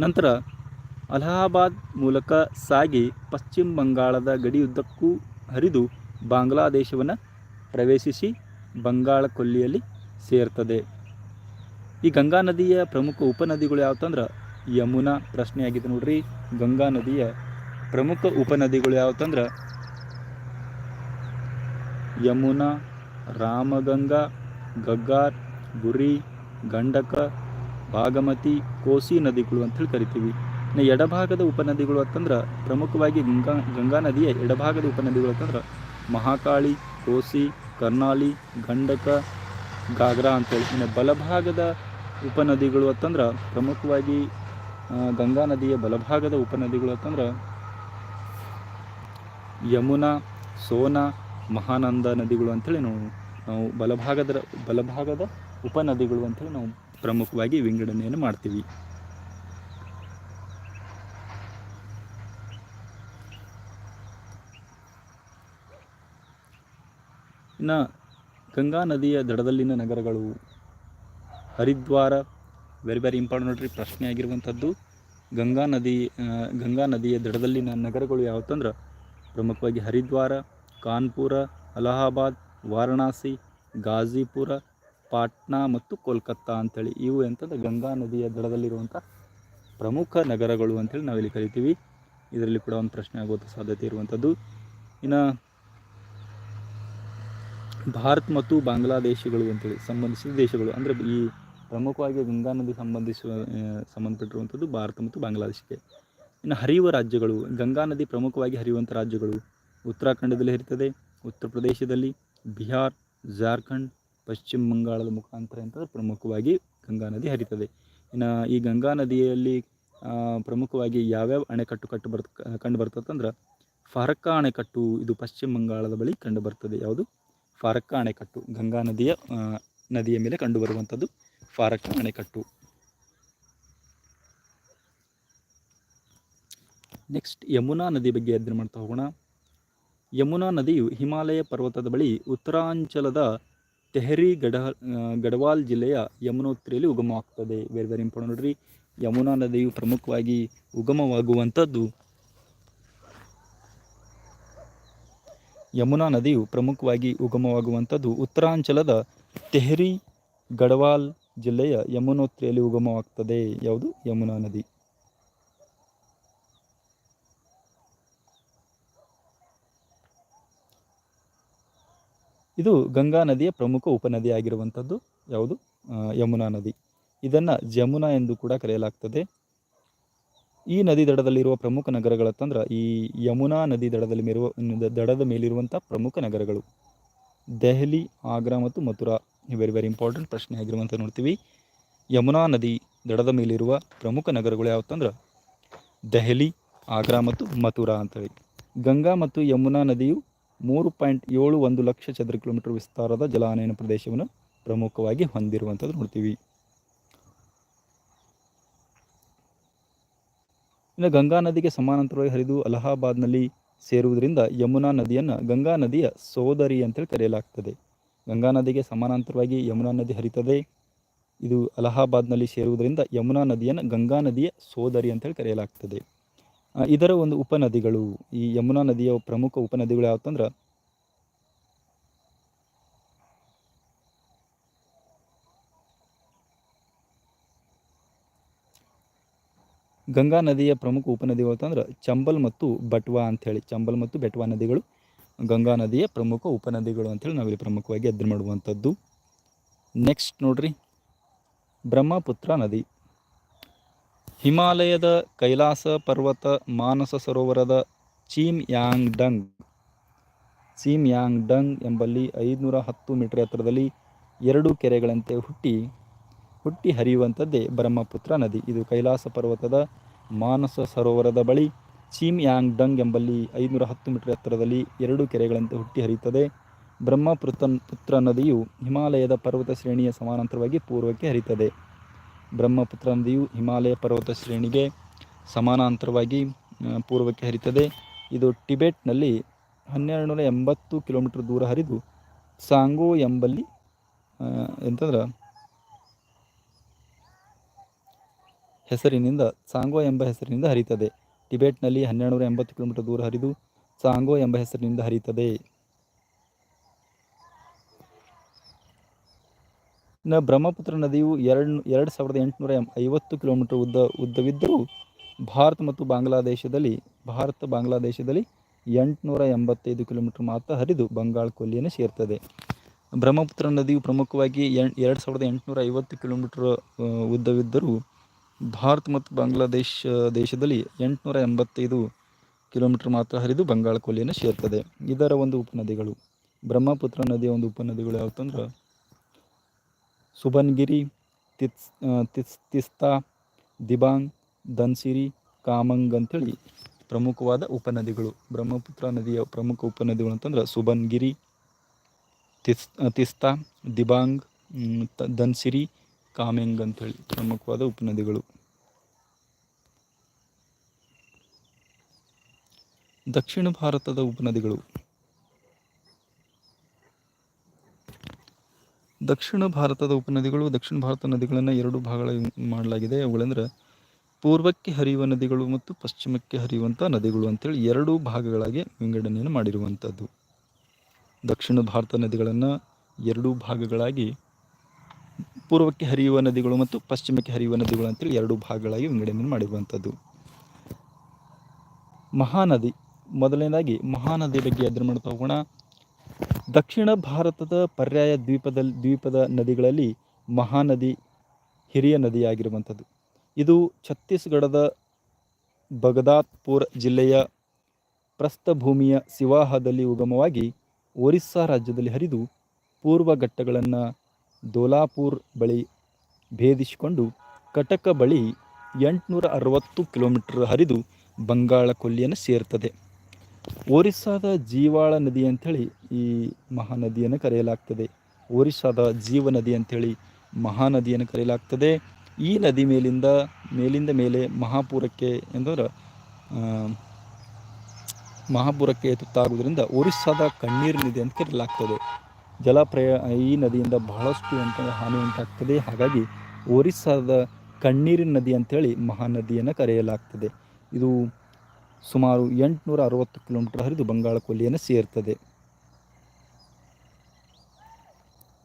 ನಂತರ ಅಲಹಾಬಾದ್ ಮೂಲಕ ಸಾಗಿ ಪಶ್ಚಿಮ ಬಂಗಾಳದ ಗಡಿಯುದ್ದಕ್ಕೂ ಹರಿದು ಬಾಂಗ್ಲಾದೇಶವನ್ನು ಪ್ರವೇಶಿಸಿ ಬಂಗಾಳ ಕೊಲ್ಲಿಯಲ್ಲಿ ಸೇರ್ತದೆ. ಈ ಗಂಗಾ ನದಿಯ ಪ್ರಮುಖ ಉಪನದಿಗಳು ಯಾವತ್ತಂದ್ರೆ ಯಮುನಾ ಪ್ರಶ್ನೆಯಾಗಿದೆ ನೋಡ್ರಿ. ಗಂಗಾ ನದಿಯ ಪ್ರಮುಖ ಉಪನದಿಗಳು ಯಾವತ್ತಂದ್ರೆ ಯಮುನಾ, ರಾಮಗಂಗಾ, ಗಗ್ಗಾರ್, ಗುರಿ, ಗಂಡಕ, ಭಾಗಮತಿ, ಕೋಸಿ ನದಿಗಳು ಅಂತೇಳಿ ಕರಿತೀವಿ. ಇನ್ನು ಎಡಭಾಗದ ಉಪನದಿಗಳು ಅಂತಂದ್ರೆ ಪ್ರಮುಖವಾಗಿ ಗಂಗಾ ಗಂಗಾ ನದಿಯ ಎಡಭಾಗದ ಉಪನದಿಗಳು ಅಂತಂದ್ರೆ ಮಹಾಕಾಳಿ ಕೋಸಿ ಕರ್ನಾಲಿ ಗಂಡಕ, ಗಾಗ್ರಾ ಅಂತೇಳಿ. ಇನ್ನು ಬಲಭಾಗದ ಉಪನದಿಗಳು ಅಂತಂದ್ರೆ ಪ್ರಮುಖವಾಗಿ ಗಂಗಾ ನದಿಯ ಬಲಭಾಗದ ಉಪನದಿಗಳು ಅಂತಂದ್ರೆ ಯಮುನಾ, ಸೋನಾ, ಮಹಾನಂದ ನದಿಗಳು ಅಂತೇಳಿ ನಾವು ನಾವು ಬಲಭಾಗದ ಬಲಭಾಗದ ಉಪನದಿಗಳು ಅಂತೇಳಿ ನಾವು ಪ್ರಮುಖವಾಗಿ ವಿಂಗಡಣೆಯನ್ನು ಮಾಡ್ತೀವಿ. ಇನ್ನು ಗಂಗಾ ನದಿಯ ದಡದಲ್ಲಿನ ನಗರಗಳು ಹರಿದ್ವಾರ ವೆರಿ ವೆರಿ ಇಂಪಾರ್ಟೆಂಟ್ ನೋಡ್ರಿ, ಪ್ರಶ್ನೆ ಆಗಿರುವಂಥದ್ದು. ಗಂಗಾ ನದಿ ಗಂಗಾ ನದಿಯ ದಡದಲ್ಲಿನ ನಗರಗಳು ಯಾವತ್ತಂದ್ರೆ ಪ್ರಮುಖವಾಗಿ ಹರಿದ್ವಾರ, ಕಾನ್ಪುರ, ಅಲಹಾಬಾದ್, ವಾರಣಾಸಿ ಗಾಜಿಪುರ ಪಾಟ್ನಾ ಮತ್ತು ಕೋಲ್ಕತ್ತಾ ಅಂಥೇಳಿ ಇವು ಎಂಥದ್ದು ಗಂಗಾ ನದಿಯ ದಡದಲ್ಲಿರುವಂಥ ಪ್ರಮುಖ ನಗರಗಳು ಅಂಥೇಳಿ ನಾವಿಲ್ಲಿ ಕರಿತೀವಿ. ಇದರಲ್ಲಿ ಕೂಡ ಒಂದು ಪ್ರಶ್ನೆ ಆಗುವಂಥ ಸಾಧ್ಯತೆ ಇರುವಂಥದ್ದು. ಇನ್ನು ಭಾರತ್ ಮತ್ತು ಬಾಂಗ್ಲಾದೇಶಗಳು ಅಂತೇಳಿ ಸಂಬಂಧಿಸಿದ ದೇಶಗಳು. ಅಂದರೆ ಈ ಪ್ರಮುಖವಾಗಿ ಗಂಗಾ ನದಿ ಸಂಬಂಧಿಸುವ ಸಂಬಂಧಪಟ್ಟಿರುವಂಥದ್ದು ಭಾರತ ಮತ್ತು ಬಾಂಗ್ಲಾದೇಶಕ್ಕೆ. ಇನ್ನು ಹರಿಯುವ ರಾಜ್ಯಗಳು, ಗಂಗಾ ನದಿ ಪ್ರಮುಖವಾಗಿ ಹರಿಯುವಂಥ ರಾಜ್ಯಗಳು ಉತ್ತರಾಖಂಡದಲ್ಲಿ ಹರಿತದೆ, ಉತ್ತರ ಪ್ರದೇಶದಲ್ಲಿ ಬಿಹಾರ್, ಜಾರ್ಖಂಡ್, ಪಶ್ಚಿಮ ಬಂಗಾಳದ ಮುಖಾಂತರ ಅಂತ ಪ್ರಮುಖವಾಗಿ ಗಂಗಾ ನದಿ ಹರಿತದೆ. ಇನ್ನು ಈ ಗಂಗಾ ನದಿಯಲ್ಲಿ ಪ್ರಮುಖವಾಗಿ ಯಾವ್ಯಾವ ಅಣೆಕಟ್ಟು ಕಟ್ಟು ಬರ್ ಕಂಡು ಬರ್ತದಂದ್ರೆ ಫಾರಕ್ಕಾ ಅಣೆಕಟ್ಟು ಇದು ಪಶ್ಚಿಮ ಬಂಗಾಳದ ಬಳಿ ಕಂಡು ಬರ್ತದೆ. ಯಾವುದು? ಫಾರಕ್ಕಾ ಅಣೆಕಟ್ಟು ಗಂಗಾ ನದಿಯ ನದಿಯ ಮೇಲೆ ಕಂಡುಬರುವಂಥದ್ದು ಫಾರಕ್ಕ ಅಣೆಕಟ್ಟು ನೆಕ್ಸ್ಟ್ ಯಮುನಾ ನದಿ ಬಗ್ಗೆ ಅಧ್ಯಯನ ಮಾಡ್ತಾ ಹೋಗೋಣ. ಯಮುನಾ ನದಿಯು ಹಿಮಾಲಯ ಪರ್ವತದ ಬಳಿ ಉತ್ತರಾಂಚಲದ ತೆಹರಿ ಗಡ ಗಢವಾಲ್ ಜಿಲ್ಲೆಯ ಯಮುನೋತ್ರಿಯಲ್ಲಿ ಉಗಮವಾಗ್ತದೆ. ವೆರಿ ವೆರಿ ಇಂಪಾರ್ಟೆಂಟ್ ನೋಡ್ರಿ. ಯಮುನಾ ನದಿಯು ಪ್ರಮುಖವಾಗಿ ಉಗಮವಾಗುವಂಥದ್ದು ಯಮುನಾ ನದಿಯು ಪ್ರಮುಖವಾಗಿ ಉಗಮವಾಗುವಂಥದ್ದು ಉತ್ತರಾಂಚಲದ ತೆಹರಿ ಗಢವಾಲ್ ಜಿಲ್ಲೆಯ ಯಮುನೋತ್ರಿಯಲ್ಲಿ ಉಗಮವಾಗ್ತದೆ. ಯಾವುದು? ಯಮುನಾ ನದಿ. ಇದು ಗಂಗಾ ನದಿಯ ಪ್ರಮುಖ ಉಪನದಿಯಾಗಿರುವಂಥದ್ದು. ಯಾವುದು? ಯಮುನಾ ನದಿ. ಇದನ್ನು ಜಮುನಾ ಎಂದು ಕೂಡ ಕರೆಯಲಾಗ್ತದೆ. ಈ ನದಿ ದಡದಲ್ಲಿರುವ ಪ್ರಮುಖ ನಗರಗಳತ್ತಂದ್ರೆ ಈ ಯಮುನಾ ನದಿ ದಡದಲ್ಲಿ ಮೇರುವ ದಡದ ಮೇಲಿರುವಂಥ ಪ್ರಮುಖ ನಗರಗಳು. ದೆಹಲಿ, ಆಗ್ರಾ ಮತ್ತು ಮಥುರಾ. ವೆರಿ ವೆರಿ ಇಂಪಾರ್ಟೆಂಟ್ ಪ್ರಶ್ನೆ ಆಗಿರುವಂಥ ನೋಡ್ತೀವಿ. ಯಮುನಾ ನದಿ ದಡದ ಮೇಲಿರುವ ಪ್ರಮುಖ ನಗರಗಳು ಯಾವತ್ತಂದ್ರೆ ದೆಹಲಿ, ಆಗ್ರಾ ಮತ್ತು ಮಥುರಾ ಅಂತೇಳಿ. ಗಂಗಾ ಮತ್ತು ಯಮುನಾ ನದಿಯು ಮೂರು ಪಾಯಿಂಟ್ ಏಳು ಒಂದು ಲಕ್ಷ ಚದರ ಕಿಲೋಮೀಟರ್ ವಿಸ್ತಾರದ ಜಲಾನಯನ ಪ್ರದೇಶವನ್ನು ಪ್ರಮುಖವಾಗಿ ಹೊಂದಿರುವಂಥದ್ದು ನೋಡ್ತೀವಿ. ಇನ್ನು ಗಂಗಾ ನದಿಗೆ ಸಮಾನಾಂತರವಾಗಿ ಹರಿದು ಅಲಹಾಬಾದ್ನಲ್ಲಿ ಸೇರುವುದರಿಂದ ಯಮುನಾ ನದಿಯನ್ನು ಗಂಗಾ ನದಿಯ ಸೋದರಿ ಅಂತೇಳಿ ಕರೆಯಲಾಗ್ತದೆ. ಗಂಗಾ ನದಿಗೆ ಸಮಾನಾಂತರವಾಗಿ ಯಮುನಾ ನದಿ ಹರಿತದೆ. ಇದು ಅಲಹಾಬಾದ್ನಲ್ಲಿ ಸೇರುವುದರಿಂದ ಯಮುನಾ ನದಿಯನ್ನು ಗಂಗಾ ನದಿಯ ಸೋದರಿ ಅಂತೇಳಿ ಕರೆಯಲಾಗ್ತದೆ. ಇದರ ಒಂದು ಉಪನದಿಗಳು, ಈ ಯಮುನಾ ನದಿಯ ಪ್ರಮುಖ ಉಪನದಿಗಳು ಯಾವತ್ತಂದ್ರೆ ಗಂಗಾ ನದಿಯ ಪ್ರಮುಖ ಉಪನದಿಗಳು ಅಂತಂದ್ರೆ ಚಂಬಲ್ ಮತ್ತು ಬಟ್ವಾ ಅಂಥೇಳಿ. ಚಂಬಲ್ ಮತ್ತು ಬೆಟ್ವಾ ನದಿಗಳು ಗಂಗಾ ನದಿಯ ಪ್ರಮುಖ ಉಪನದಿಗಳು ಅಂಥೇಳಿ ನಾವಿಲ್ಲಿ ಪ್ರಮುಖವಾಗಿ ಅಧ್ಯಯನ ಮಾಡುವಂಥದ್ದು. ನೆಕ್ಸ್ಟ್ ನೋಡ್ರಿ. ಬ್ರಹ್ಮಪುತ್ರ ನದಿ. ಹಿಮಾಲಯದ ಕೈಲಾಸ ಪರ್ವತ ಮಾನಸ ಸರೋವರದ ಚೀಮ್ ಯಾಂಗ್ ಡಂಗ್ ಚೀಮ್ ಯಾಂಗ್ ಡಂಗ್ ಎಂಬಲ್ಲಿ ಐದುನೂರ ಹತ್ತು ಮೀಟರ್ ಎತ್ತರದಲ್ಲಿ ಎರಡು ಕೆರೆಗಳಂತೆ ಹುಟ್ಟಿ ಹುಟ್ಟಿ ಹರಿಯುವಂಥದ್ದೇ ಬ್ರಹ್ಮಪುತ್ರ ನದಿ. ಇದು ಕೈಲಾಸ ಪರ್ವತದ ಮಾನಸ ಸರೋವರದ ಬಳಿ ಚೀಮ್ ಯಾಂಗ್ ಡಂಗ್ ಎಂಬಲ್ಲಿ ಐದುನೂರ ಹತ್ತು ಮೀಟರ್ ಎತ್ತರದಲ್ಲಿ ಎರಡು ಕೆರೆಗಳಂತೆ ಹುಟ್ಟಿ ಹರಿಯುತ್ತದೆ ಬ್ರಹ್ಮಪುತ್ರ ಪುತ್ರ ನದಿಯು ಹಿಮಾಲಯದ ಪರ್ವತ ಶ್ರೇಣಿಯ ಸಮಾನಾಂತರವಾಗಿ ಪೂರ್ವಕ್ಕೆ ಹರಿಯುತ್ತದೆ. ಬ್ರಹ್ಮಪುತ್ರ ನದಿಯು ಹಿಮಾಲಯ ಪರ್ವತ ಶ್ರೇಣಿಗೆ ಸಮಾನಾಂತರವಾಗಿ ಪೂರ್ವಕ್ಕೆ ಹರಿಯುತ್ತದೆ. ಇದು ಟಿಬೆಟ್ನಲ್ಲಿ ಹನ್ನೆರಡು ನೂರ ಎಂಬತ್ತು ಕಿಲೋಮೀಟರ್ ದೂರ ಹರಿದು ಸಾಂಗೋ ಎಂಬಲ್ಲಿ ಎಂತಂದ್ರೆ ಹೆಸರಿನಿಂದ ಸಾಂಗೋ ಎಂಬ ಹೆಸರಿನಿಂದ ಹರಿಯುತ್ತದೆ. ಟಿಬೆಟ್ನಲ್ಲಿ ಹನ್ನೆರಡು ನೂರ ಎಂಬತ್ತು ಕಿಲೋಮೀಟರ್ ದೂರ ಹರಿದು ಸಾಂಗೋ ಎಂಬ ಹೆಸರಿನಿಂದ ಹರಿಯುತ್ತದೆ. ನ ಬ್ರಹ್ಮಪುತ್ರ ನದಿಯು ಎರಡು ಎರಡು ಸಾವಿರದ ಎಂಟುನೂರ ಐವತ್ತು ಕಿಲೋಮೀಟರ್ ಉದ್ದ ಉದ್ದವಿದ್ದರೂ ಭಾರತ ಮತ್ತು ಬಾಂಗ್ಲಾದೇಶದಲ್ಲಿ, ಭಾರತ, ಬಾಂಗ್ಲಾದೇಶದಲ್ಲಿ ಎಂಟುನೂರ ಎಂಬತ್ತೈದು ಕಿಲೋಮೀಟರ್ ಮಾತ್ರ ಹರಿದು ಬಂಗಾಳ ಕೊಲ್ಲಿಯನ್ನು ಸೇರ್ತದೆ. ಬ್ರಹ್ಮಪುತ್ರ ನದಿಯು ಪ್ರಮುಖವಾಗಿ ಎಂ, ಎರಡು ಸಾವಿರದ ಎಂಟುನೂರ ಐವತ್ತು ಕಿಲೋಮೀಟರ್ ಉದ್ದವಿದ್ದರೂ ಭಾರತ ಮತ್ತು ಬಾಂಗ್ಲಾದೇಶ ದೇಶದಲ್ಲಿ ಎಂಟುನೂರ ಎಂಬತ್ತೈದು ಕಿಲೋಮೀಟರ್ ಮಾತ್ರ ಹರಿದು ಬಂಗಾಳ ಕೊಲ್ಲಿಯನ್ನು ಸೇರ್ತದೆ. ಇದರ ಒಂದು ಉಪನದಿಗಳು. ಬ್ರಹ್ಮಪುತ್ರ ನದಿಯ ಒಂದು ಉಪನದಿಗಳು ಯಾವತ್ತಂದ್ರೆ ಸುಬನ್ಗಿರಿ ತಿತ್ಸ್ ತಿಸ್ ತಿಸ್ತಾ ದಿಬಾಂಗ್ ದನ್ಸಿರಿ ಕಾಮಂಗ್ ಅಂತೇಳಿ ಪ್ರಮುಖವಾದ ಉಪನದಿಗಳು. ಬ್ರಹ್ಮಪುತ್ರ ನದಿಯ ಪ್ರಮುಖ ಉಪನದಿಗಳು ಅಂತಂದ್ರೆ ಸುಬನ್ಗಿರಿ ತಿಸ್ ತಿಸ್ತಾ ದಿಬಾಂಗ್ ಮ್, ತ- ಅಂತ ಕಾಮೆಂಗ್ ಅಂತೇಳಿ, ಪ್ರಮುಖವಾದ ಉಪನದಿಗಳು. ದಕ್ಷಿಣ ಭಾರತದ ಉಪನದಿಗಳು. ದಕ್ಷಿಣ ಭಾರತದ ಉಪನದಿಗಳು, ದಕ್ಷಿಣ ಭಾರತ ನದಿಗಳನ್ನು ಎರಡು ಭಾಗಗಳ ಮಾಡಲಾಗಿದೆ. ಅವುಗಳೆಂದರೆ, ಪೂರ್ವಕ್ಕೆ ಹರಿಯುವ ನದಿಗಳು ಮತ್ತು ಪಶ್ಚಿಮಕ್ಕೆ ಹರಿಯುವಂಥ ನದಿಗಳು ಅಂತೇಳಿ ಎರಡು ಭಾಗಗಳಾಗಿ ವಿಂಗಡಣೆಯನ್ನು ಮಾಡಿರುವಂಥದ್ದು ದಕ್ಷಿಣ ಭಾರತ ನದಿಗಳನ್ನು ಎರಡು ಭಾಗಗಳಾಗಿ ಪೂರ್ವಕ್ಕೆ ಹರಿಯುವ ನದಿಗಳು ಮತ್ತು ಪಶ್ಚಿಮಕ್ಕೆ ಹರಿಯುವ ನದಿಗಳು ಅಂತೇಳಿ ಎರಡು ಭಾಗಗಳಾಗಿ ವಿಂಗಡಣೆ ಮಾಡಿರುವಂಥದ್ದು. ಮಹಾನದಿ, ಮೊದಲನೇದಾಗಿ ಮಹಾನದಿ ಬಗ್ಗೆ ಅಧ್ಯಯನ ಮಾಡ್ತಾ ಹೋಗೋಣ. ದಕ್ಷಿಣ ಭಾರತದ ಪರ್ಯಾಯ ದ್ವೀಪದಲ್ಲಿ ದ್ವೀಪದ ನದಿಗಳಲ್ಲಿ ಮಹಾನದಿ, ಹಿರಿಯ ನದಿಯಾಗಿರುವಂಥದ್ದು. ಇದು ಛತ್ತೀಸ್ಗಢದ ಬಗದಾತ್ಪುರ ಜಿಲ್ಲೆಯ ಪ್ರಸ್ಥಭೂಮಿಯ ಸಿವಾಹದಲ್ಲಿ ಉಗಮವಾಗಿ ಒರಿಸ್ಸಾ ರಾಜ್ಯದಲ್ಲಿ ಹರಿದು ಪೂರ್ವ ಘಟ್ಟಗಳನ್ನು ದೋಲಾಪುರ್ ಬಳಿ ಭೇದಿಸಿಕೊಂಡು ಕಟಕ ಬಳಿ ಎಂಟುನೂರ ಅರವತ್ತು ಕಿಲೋಮೀಟರ್ ಹರಿದು ಬಂಗಾಳ ಕೊಲ್ಲಿಯನ್ನು ಸೇರ್ತದೆ. ಒರಿಸ್ಸಾದ ಜೀವಾಳ ನದಿ ಅಂಥೇಳಿ ಈ ಮಹಾನದಿಯನ್ನು ಕರೆಯಲಾಗ್ತದೆ. ಒರಿಸ್ಸಾದ ಜೀವ ನದಿ ಅಂಥೇಳಿ ಮಹಾನದಿಯನ್ನು ಕರೆಯಲಾಗ್ತದೆ. ಈ ನದಿ ಮೇಲಿಂದ ಮೇಲಿಂದ ಮೇಲೆ ಮಹಾಪುರಕ್ಕೆ ಎಂದರೆ ಮಹಾಪುರಕ್ಕೆ ತುತ್ತಾಗುವುದರಿಂದ ಒರಿಸ್ಸಾದ ಕಣ್ಣೀರು ನದಿ ಅಂತ ಕರೆಯಲಾಗ್ತದೆ. ಜಲಪ್ರಯ ಈ ನದಿಯಿಂದ ಬಹಳಷ್ಟು ಅಂತ ಹಾನಿ ಉಂಟಾಗ್ತದೆ. ಹಾಗಾಗಿ ಒರಿಸ್ಸಾದ ಕಣ್ಣೀರಿನ ನದಿ ಅಂಥೇಳಿ ಮಹಾನದಿಯನ್ನು ಕರೆಯಲಾಗ್ತದೆ. ಇದು ಸುಮಾರು ಎಂಟುನೂರ ಅರವತ್ತು ಕಿಲೋಮೀಟರ್ ಹರಿದು ಬಂಗಾಳ ಕೊಲ್ಲಿಯನ್ನು ಸೇರ್ತದೆ.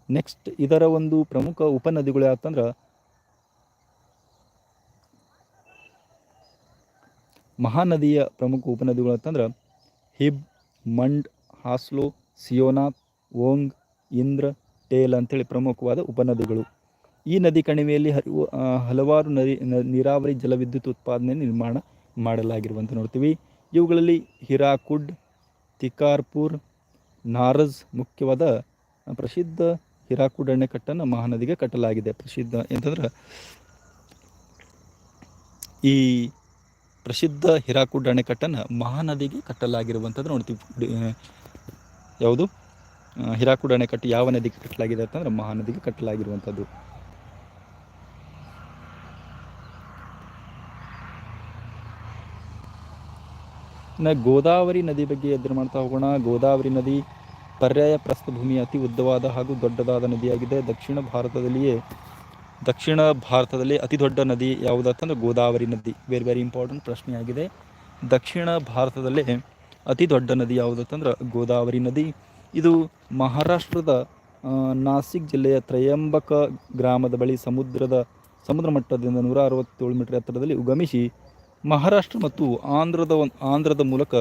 ನೆಕ್ಸ್ಟ್ ಇದರ ಒಂದು ಪ್ರಮುಖ ಉಪನದಿಗಳು ಯಾವತ್ತಂದ್ರೆ ಮಹಾನದಿಯ ಪ್ರಮುಖ ಉಪನದಿಗಳು ಅಂತಂದ್ರೆ ಹಿಬ್, ಮಂಡ್, ಹಾಸ್ಲೋ ಸಿಯೋನಾಥ್ ಓಂಗ್, ಇಂದ್ರ ಟೇಲ್ ಅಂತೇಳಿ ಪ್ರಮುಖವಾದ ಉಪನದಿಗಳು. ಈ ನದಿ ಕಣಿವೆಯಲ್ಲಿ ಹರಿವು ಹಲವಾರು ನದಿ ನೀರಾವರಿ ಜಲವಿದ್ಯುತ್ ಉತ್ಪಾದನೆ ನಿರ್ಮಾಣ ಮಾಡಲಾಗಿರುವಂತ ನೋಡ್ತೀವಿ. ಇವುಗಳಲ್ಲಿ ಹಿರಾಕುಡ್, ತಿಕಾರ್ಪುರ್, ನಾರಜ್ ಮುಖ್ಯವಾದ ಪ್ರಸಿದ್ಧ ಹಿರಾಕುಡ್ ಅಣೆಕಟ್ಟನ್ನು ಮಹಾನದಿಗೆ ಕಟ್ಟಲಾಗಿದೆ. ಪ್ರಸಿದ್ಧ ಎಂತಂದ್ರೆ, ಈ ಪ್ರಸಿದ್ಧ ಹಿರಾಕುಡ್ ಅಣೆಕಟ್ಟನ್ನು ಮಹಾನದಿಗೆ ಕಟ್ಟಲಾಗಿರುವಂಥದ್ದು ನೋಡ್ತೀವಿ. ಯಾವುದು? ಹಿರಾಕುಡ್ ಅಣೆಕಟ್ಟು ಯಾವ ನದಿಗೆ ಕಟ್ಟಲಾಗಿದೆ ಅಂತಂದ್ರೆ ಮಹಾನದಿಗೆ ಕಟ್ಟಲಾಗಿರುವಂಥದ್ದು. ಇನ್ನು ಗೋದಾವರಿ ನದಿ ಬಗ್ಗೆ ಎದುರು ಮಾಡ್ತಾ ಹೋಗೋಣ. ಗೋದಾವರಿ ನದಿ ಪರ್ಯಾಯ ಪ್ರಸ್ಥಭೂಮಿ ಅತಿ ಉದ್ದವಾದ ಹಾಗೂ ದೊಡ್ಡದಾದ ನದಿಯಾಗಿದೆ. ದಕ್ಷಿಣ ಭಾರತದಲ್ಲಿಯೇ, ದಕ್ಷಿಣ ಭಾರತದಲ್ಲಿ ಅತಿ ದೊಡ್ಡ ನದಿ ಯಾವುದಂತಂದ್ರೆ ಗೋದಾವರಿ ನದಿ. ವೆರಿ ವೆರಿ ಇಂಪಾರ್ಟೆಂಟ್ ಪ್ರಶ್ನೆಯಾಗಿದೆ. ದಕ್ಷಿಣ ಭಾರತದಲ್ಲೇ ಅತಿ ದೊಡ್ಡ ನದಿ ಯಾವುದಂತಂದ್ರೆ ಗೋದಾವರಿ ನದಿ. ಇದು ಮಹಾರಾಷ್ಟ್ರದ ನಾಸಿಕ್ ಜಿಲ್ಲೆಯ ತ್ರಯಂಬಕ ಗ್ರಾಮದ ಬಳಿ ಸಮುದ್ರದ, ಸಮುದ್ರ ಮಟ್ಟದಿಂದ ನೂರ ಅರವತ್ತೇಳು ಮೀಟರ್ ಎತ್ತರದಲ್ಲಿ ಉಗಮಿಸಿ ಮಹಾರಾಷ್ಟ್ರ ಮತ್ತು ಆಂಧ್ರದ ಆಂಧ್ರದ ಮೂಲಕ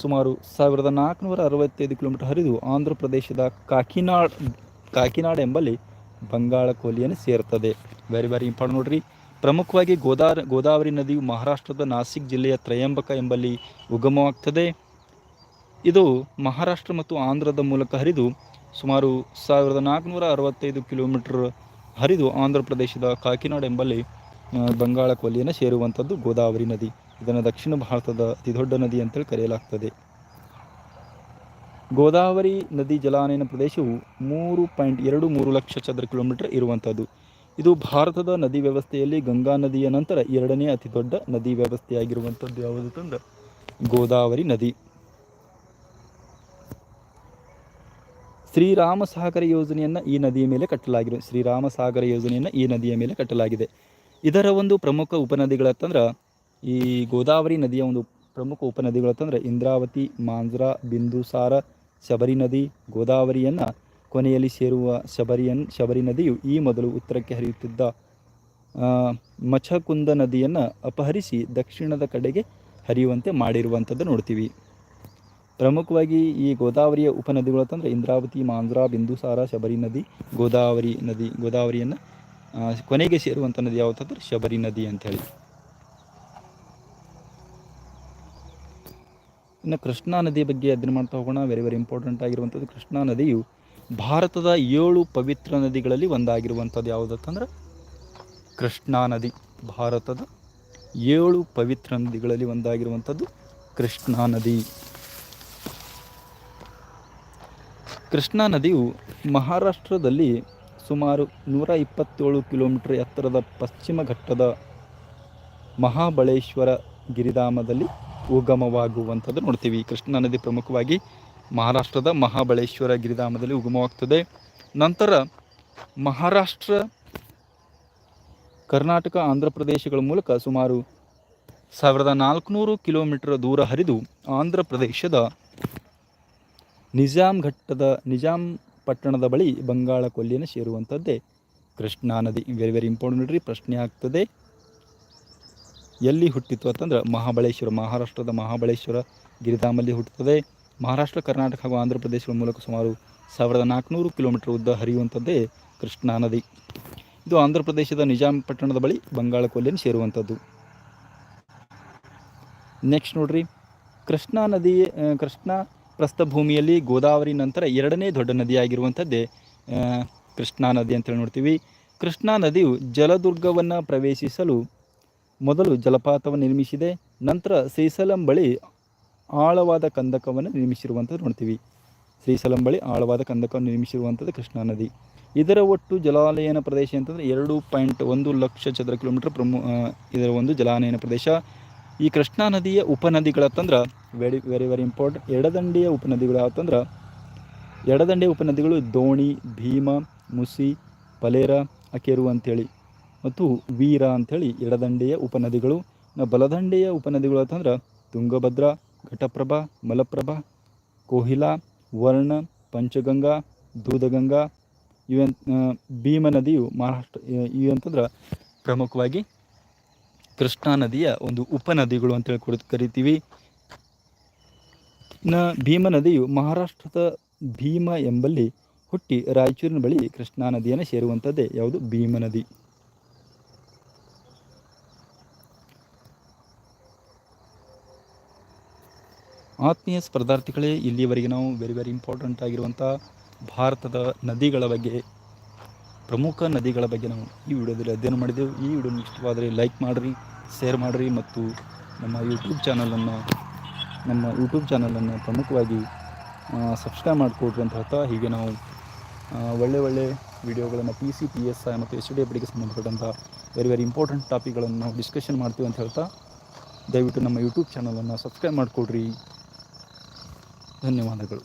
ಸುಮಾರು ಸಾವಿರದ ನಾಲ್ಕುನೂರ ಅರವತ್ತೈದು ಕಿಲೋಮೀಟರ್ ಹರಿದು ಆಂಧ್ರ ಪ್ರದೇಶದ ಕಾಕಿನಾಡ್, ಕಾಕಿನಾಡ ಎಂಬಲ್ಲಿ ಬಂಗಾಳ ಕೊಲ್ಲಿಯನ್ನು ಸೇರ್ತದೆ. ವೆರಿ ವೆರಿ ಇಂಪಾರ್ಟೆಂಟ್ ನೋಡ್ರಿ. ಪ್ರಮುಖವಾಗಿ ಗೋದಾ ಗೋದಾವರಿ ನದಿಯು ಮಹಾರಾಷ್ಟ್ರದ ನಾಸಿಕ್ ಜಿಲ್ಲೆಯ ತ್ರಯಂಬಕ ಎಂಬಲ್ಲಿ ಉಗಮವಾಗ್ತದೆ. ಇದು ಮಹಾರಾಷ್ಟ್ರ ಮತ್ತು ಆಂಧ್ರದ ಮೂಲಕ ಹರಿದು ಸುಮಾರು ಸಾವಿರದ ನಾಲ್ಕುನೂರ ಅರವತ್ತೈದು ಕಿಲೋಮೀಟರ್ ಹರಿದು ಆಂಧ್ರ ಪ್ರದೇಶದ ಕಾಕಿನಾಡ್ ಎಂಬಲ್ಲಿ ಬಂಗಾಳ ಕೊಲ್ಲಿಯನ್ನು ಸೇರುವಂಥದ್ದು ಗೋದಾವರಿ ನದಿ. ಇದನ್ನು ದಕ್ಷಿಣ ಭಾರತದ ಅತಿ ದೊಡ್ಡ ನದಿ ಅಂತೇಳಿ ಕರೆಯಲಾಗ್ತದೆ. ಗೋದಾವರಿ ನದಿ ಜಲಾನಯನ ಪ್ರದೇಶವು ಮೂರು ಪಾಯಿಂಟ್ ಎರಡು ಮೂರು ಲಕ್ಷ ಚದರ ಕಿಲೋಮೀಟರ್ ಇರುವಂಥದ್ದು. ಇದು ಭಾರತದ ನದಿ ವ್ಯವಸ್ಥೆಯಲ್ಲಿ ಗಂಗಾ ನದಿಯ ನಂತರ ಎರಡನೇ ಅತಿ ದೊಡ್ಡ ನದಿ ವ್ಯವಸ್ಥೆಯಾಗಿರುವಂಥದ್ದು ಯಾವುದು ತಂದ? ಗೋದಾವರಿ ನದಿ. ಶ್ರೀರಾಮ ಸಾಗರ ಯೋಜನೆಯನ್ನು ಈ ನದಿಯ ಮೇಲೆ ಕಟ್ಟಲಾಗಿದೆ. ಶ್ರೀರಾಮ ಸಾಗರ ಯೋಜನೆಯನ್ನು ಈ ನದಿಯ ಮೇಲೆ ಕಟ್ಟಲಾಗಿದೆ. ಇದರ ಒಂದು ಪ್ರಮುಖ ಉಪನದಿಗಳತ್ತಂದ್ರೆ ಈ ಗೋದಾವರಿ ನದಿಯ ಒಂದು ಪ್ರಮುಖ ಉಪನದಿಗಳತ್ತಂದ್ರೆ ಇಂದ್ರಾವತಿ, ಮಾಂಜ್ರಾ, ಬಿಂದುಸಾರ, ಶಬರಿ ನದಿ, ಗೋದಾವರಿಯನ್ನು ಕೊನೆಯಲ್ಲಿ ಸೇರುವ ಶಬರಿಯನ್, ಶಬರಿ ನದಿಯು ಈ ಮೊದಲು ಉತ್ತರಕ್ಕೆ ಹರಿಯುತ್ತಿದ್ದ ಮಚಕುಂದ ನದಿಯನ್ನು ಅಪಹರಿಸಿ ದಕ್ಷಿಣದ ಕಡೆಗೆ ಹರಿಯುವಂತೆ ಮಾಡಿರುವಂಥದ್ದು ನೋಡ್ತೀವಿ. ಪ್ರಮುಖವಾಗಿ ಈ ಗೋದಾವರಿಯ ಉಪನದಿಗಳು ಅಂತಂದರೆ ಇಂದ್ರಾವತಿ, ಮಾಂಜ್ರಾ, ಬಿಂದುಸಾರ, ಶಬರಿ ನದಿ, ಗೋದಾವರಿ ನದಿ, ಗೋದಾವರಿಯನ್ನು ಕೊನೆಗೆ ಸೇರುವಂಥ ನದಿ ಯಾವುದಂದ್ರೆ ಶಬರಿ ನದಿ ಅಂಥೇಳಿ. ಇನ್ನು ಕೃಷ್ಣಾ ನದಿ ಬಗ್ಗೆ ಅಧ್ಯಯನ ಮಾಡ್ತಾ ಹೋಗೋಣ. ವೆರಿ ವೆರಿ ಇಂಪಾರ್ಟೆಂಟ್ ಆಗಿರುವಂಥದ್ದು ಕೃಷ್ಣಾ ನದಿಯು ಭಾರತದ ಏಳು ಪವಿತ್ರ ನದಿಗಳಲ್ಲಿ ಒಂದಾಗಿರುವಂಥದ್ದು ಯಾವುದಂತಂದ್ರೆ ಕೃಷ್ಣಾ ನದಿ. ಭಾರತದ ಏಳು ಪವಿತ್ರ ನದಿಗಳಲ್ಲಿ ಒಂದಾಗಿರುವಂಥದ್ದು ಕೃಷ್ಣಾ ನದಿ. ಕೃಷ್ಣಾ ನದಿಯು ಮಹಾರಾಷ್ಟ್ರದಲ್ಲಿ ಸುಮಾರು ನೂರ ಇಪ್ಪತ್ತೇಳು ಕಿಲೋಮೀಟರ್ ಎತ್ತರದ ಪಶ್ಚಿಮ ಘಟ್ಟದ ಮಹಾಬಳೇಶ್ವರ ಗಿರಿಧಾಮದಲ್ಲಿ ಉಗಮವಾಗುವಂಥದ್ದು ನೋಡ್ತೀವಿ. ಕೃಷ್ಣಾ ನದಿ ಪ್ರಮುಖವಾಗಿ ಮಹಾರಾಷ್ಟ್ರದ ಮಹಾಬಳೇಶ್ವರ ಗಿರಿಧಾಮದಲ್ಲಿ ಉಗಮವಾಗ್ತದೆ. ನಂತರ ಮಹಾರಾಷ್ಟ್ರ, ಕರ್ನಾಟಕ, ಆಂಧ್ರ ಪ್ರದೇಶಗಳ ಮೂಲಕ ಸುಮಾರು ಸಾವಿರದ ನಾಲ್ಕುನೂರು ಕಿಲೋಮೀಟರ್ ದೂರ ಹರಿದು ಆಂಧ್ರ ಪ್ರದೇಶದ ನಿಜಾಂ ಘಟ್ಟದ ನಿಜಾಂ ಪಟ್ಟಣದ ಬಳಿ ಬಂಗಾಳ ಕೊಲ್ಲಿಯನ್ನು ಸೇರುವಂಥದ್ದೇ. ಕೃಷ್ಣಾ ನದಿ ವೆರಿ ವೆರಿ ಇಂಪಾರ್ಟೆಂಟ್ ನೋಡ್ರಿ ಪ್ರಶ್ನೆ ಆಗ್ತದೆ. ಎಲ್ಲಿ ಹುಟ್ಟಿತು ಅಂತಂದ್ರೆ ಮಹಾಬಳೇಶ್ವರ, ಮಹಾರಾಷ್ಟ್ರದ ಮಹಾಬಳೇಶ್ವರ ಗಿರಿಧಾಮಲ್ಲಿ ಹುಟ್ಟುತ್ತದೆ ಮಹಾರಾಷ್ಟ್ರ, ಕರ್ನಾಟಕ ಹಾಗೂ ಆಂಧ್ರ ಪ್ರದೇಶಗಳ ಮೂಲಕ ಸುಮಾರು ಸಾವಿರದ ನಾಲ್ಕುನೂರು ಕಿಲೋಮೀಟರ್ ಉದ್ದ ಹರಿಯುವಂಥದ್ದೇ ಕೃಷ್ಣಾ ನದಿ. ಇದು ಆಂಧ್ರ ಪ್ರದೇಶದ ನಿಜಾಂ ಪಟ್ಟಣದ ಬಳಿ ಬಂಗಾಳ ಕೊಲ್ಲಿಯನ್ನು ಸೇರುವಂಥದ್ದು. ನೆಕ್ಸ್ಟ್ ನೋಡ್ರಿ. ಕೃಷ್ಣಾ ನದಿ ಕೃಷ್ಣಾ ಪ್ರಸ್ಥಭೂಮಿಯಲ್ಲಿ ಗೋದಾವರಿ ನಂತರ ಎರಡನೇ ದೊಡ್ಡ ನದಿಯಾಗಿರುವಂಥದ್ದೇ ಕೃಷ್ಣಾ ನದಿ ಅಂತೇಳಿ ನೋಡ್ತೀವಿ. ಕೃಷ್ಣಾ ನದಿಯು ಜಲದುರ್ಗವನ್ನು ಪ್ರವೇಶಿಸಲು ಮೊದಲು ಜಲಪಾತವನ್ನು ನಿರ್ಮಿಸಿದೆ, ನಂತರ ಶ್ರೀಸಲಂ ಬಳಿ ಆಳವಾದ ಕಂದಕವನ್ನು ನಿರ್ಮಿಸಿರುವಂಥದ್ದು ನೋಡ್ತೀವಿ. ಶ್ರೀಸಲಂ ಬಳಿ ಆಳವಾದ ಕಂದಕವನ್ನು ನಿರ್ಮಿಸಿರುವಂಥದ್ದು ಕೃಷ್ಣಾ ನದಿ. ಇದರ ಒಟ್ಟು ಜಲಾನಯನ ಪ್ರದೇಶ ಅಂತಂದರೆ ಎರಡು ಪಾಯಿಂಟ್ ಒಂದು ಲಕ್ಷ ಚದರ ಕಿಲೋಮೀಟರ್ ಪ್ರಮು ಇದರ ಒಂದು ಜಲಾನಯನ ಪ್ರದೇಶ. ಈ ಕೃಷ್ಣಾ ನದಿಯ ಉಪನದಿಗಳತ್ತಂದ್ರೆ ವೆರಿ ವೆರಿ ವೆರಿ ಇಂಪಾರ್ಟೆಂಟ್ ಎಡದಂಡೆಯ ಉಪನದಿಗಳು ಯಾವತ್ತಂದ್ರೆ ಎಡದಂಡೆಯ ಉಪನದಿಗಳು ದೋಣಿ, ಭೀಮ, ಮುಸಿ, ಪಲೇರ, ಅಕೆರು ಅಂಥೇಳಿ ಮತ್ತು ವೀರ ಅಂಥೇಳಿ ಎಡದಂಡೆಯ ಉಪನದಿಗಳು. ಬಲದಂಡೆಯ ಉಪನದಿಗಳು ಅಂತಂದ್ರೆ ತುಂಗಭದ್ರಾ, ಘಟಪ್ರಭಾ, ಮಲಪ್ರಭಾ, ಕೋಹಿಲಾ, ವರ್ಣ, ಪಂಚಗಂಗಾ, ದೂದಗಂಗಾ ಇವೆನ್ ಭೀಮ ನದಿಯು ಮಹಾರಾಷ್ಟ್ರ ಇವು ಅಂತಂದ್ರೆ ಪ್ರಮುಖವಾಗಿ ಕೃಷ್ಣಾ ನದಿಯ ಒಂದು ಉಪನದಿಗಳು ಅಂತೇಳಿ ಕೂಡ ಕರಿತೀವಿ. ಇನ್ನು ಭೀಮ ನದಿಯು ಮಹಾರಾಷ್ಟ್ರದ ಭೀಮ ಎಂಬಲ್ಲಿ ಹುಟ್ಟಿ ರಾಯಚೂರಿನ ಬಳಿ ಕೃಷ್ಣಾ ನದಿಯನ್ನು ಸೇರುವಂಥದ್ದೇ ಯಾವುದು? ಭೀಮ ನದಿ. ಆತ್ಮೀಯ ಸ್ಪರ್ಧಾರ್ಥಿಗಳೇ ಇಲ್ಲಿಯವರೆಗೆ ನಾವು ವೆರಿ ವೆರಿ ಇಂಪಾರ್ಟೆಂಟ್ ಆಗಿರುವಂಥ ಭಾರತದ ನದಿಗಳ ಬಗ್ಗೆ, ಪ್ರಮುಖ ನದಿಗಳ ಬಗ್ಗೆ ನಾವು ಈ ವಿಡಿಯೋದಲ್ಲಿ ಅಧ್ಯಯನ ಮಾಡಿದೆವು. ಈ ವಿಡಿಯೋ ಇಷ್ಟವಾದರೆ ಲೈಕ್ ಮಾಡಿರಿ. ಶೇರ್ ಮಾಡಿರಿ ಮತ್ತು ನಮ್ಮ ಯೂಟ್ಯೂಬ್ ಚಾನಲನ್ನು ನಮ್ಮ ಯೂಟ್ಯೂಬ್ ಚಾನಲನ್ನು ಪ್ರಮುಖವಾಗಿ ಸಬ್ಸ್ಕ್ರೈಬ್ ಮಾಡಿಕೊಡ್ರಿ ಅಂತ ಹೇಳ್ತಾ ಹೀಗೆ ನಾವು ಒಳ್ಳೆ ಒಳ್ಳೆ ವಿಡಿಯೋಗಳನ್ನು P C P S I ಮತ್ತು ಎಸ್ ಡಿ ಎಫ್ಡಿಗೆ ಸಂಬಂಧಪಟ್ಟಂಥ ವೆರಿ ವೆರಿ ಇಂಪಾರ್ಟೆಂಟ್ ಟಾಪಿಕ್ಗಳನ್ನು ನಾವು ಡಿಸ್ಕಷನ್ ಮಾಡ್ತೀವಿ ಅಂತ ಹೇಳ್ತಾ, ದಯವಿಟ್ಟು ನಮ್ಮ ಯೂಟ್ಯೂಬ್ ಚಾನಲನ್ನು ಸಬ್ಸ್ಕ್ರೈಬ್ ಮಾಡಿಕೊಡ್ರಿ. ಧನ್ಯವಾದಗಳು.